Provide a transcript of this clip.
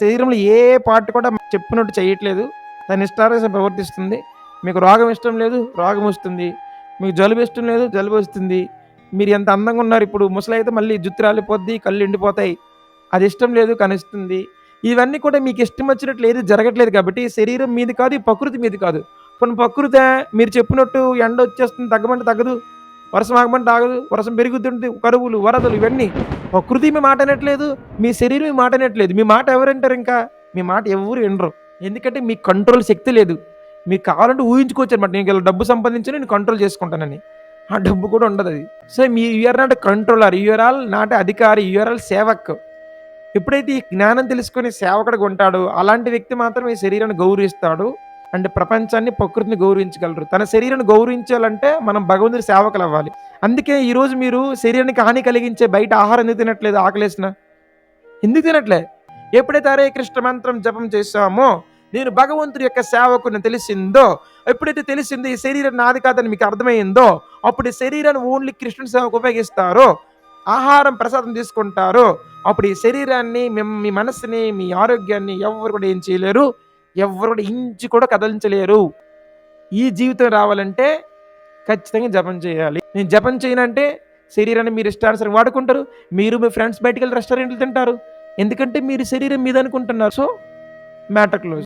శరీరంలో ఏ పార్ట్ కూడా చెప్పినట్టు చేయట్లేదు. దాని ఇష్టానుసారం ప్రవర్తిస్తుంది. మీకు రోగం ఇష్టం లేదు రోగం వస్తుంది. మీకు జలుబు ఇష్టం లేదు జలుబు వస్తుంది. మీరు ఎంత అందంగా ఉన్నారు ఇప్పుడు ముసలి అయితే మళ్ళీ జుత్తు రాలిపోద్ది కళ్ళు ఎండిపోతాయి. అది ఇష్టం లేదు కనిస్తుంది. ఇవన్నీ కూడా మీకు ఇష్టం వచ్చినట్లు ఏది జరగట్లేదు కాబట్టి శరీరం మీది కాదు ఈ ప్రకృతి మీది కాదు. కొన్ని ప్రకృతి మీరు చెప్పినట్టు ఎండ వచ్చేస్తుంది తగ్గమంటే తగ్గదు. వర్షం ఆగమంటే ఆగదు వర్షం పెరుగుతుంటే కరువులు వరదలు ఇవన్నీ. ప్రకృతి మీ మాట అనట్లేదు మీ శరీరం మీ మాట అనట్లేదు. మీ మాట ఎవరంటారు ఇంకా? మీ మాట ఎవరు వినరు. ఎందుకంటే మీ కంట్రోల్ శక్తి లేదు. మీకు కావాలంటే ఊహించుకోవచ్చు అనమాట నేను ఇలా డబ్బు సంపాదించి నేను కంట్రోల్ చేసుకుంటానని. ఆ డబ్బు కూడా ఉండదు అది. So me you're not controller you're all not అధికారి. యూఆర్ ఆల్ సేవక్. ఎప్పుడైతే ఈ జ్ఞానం తెలుసుకొని సేవకుడిగా ఉంటాడో అలాంటి వ్యక్తి మాత్రం ఈ శరీరాన్ని గౌరవిస్తాడు. అంటే ప్రపంచాన్ని ప్రకృతిని గౌరవించగలరు. తన శరీరాన్ని గౌరవించాలంటే మనం భగవంతుడి సేవకులు అవ్వాలి. అందుకే ఈరోజు మీరు శరీరానికి హాని కలిగించే బయట ఆహారం ఎందుకు తినట్లేదు? ఆకలేసిన? ఎందుకు తినట్లే? ఎప్పుడైతే హరే కృష్ణ మంత్రం జపం చేశామో నేను భగవంతుడి యొక్క సేవకుని తెలిసిందో ఎప్పుడైతే తెలిసిందో ఈ శరీరం నాది కాదని మీకు అర్థమైందో అప్పుడు ఈ శరీరాన్ని ఓన్లీ కృష్ణుని సేవకు ఉపయోగిస్తారో ఆహారం ప్రసాదం తీసుకుంటారో అప్పుడు ఈ శరీరాన్ని మీ మనసుని మీ ఆరోగ్యాన్ని ఎవరు కూడా ఏం చేయలేరు. ఎవరు కూడా ఇంచి కూడా కదలించలేరు. ఈ జీవితం రావాలంటే ఖచ్చితంగా జపం చేయాలి. నేను జపం చేయనంటే శరీరాన్ని మీరు ఇష్టానుసరి వాడుకుంటారు. మీరు మీ ఫ్రెండ్స్ బయటకెళ్ళి వెళ్ళి రెస్టారెంట్లు తింటారు. ఎందుకంటే మీరు శరీరం మీద అనుకుంటున్నారు. So matter close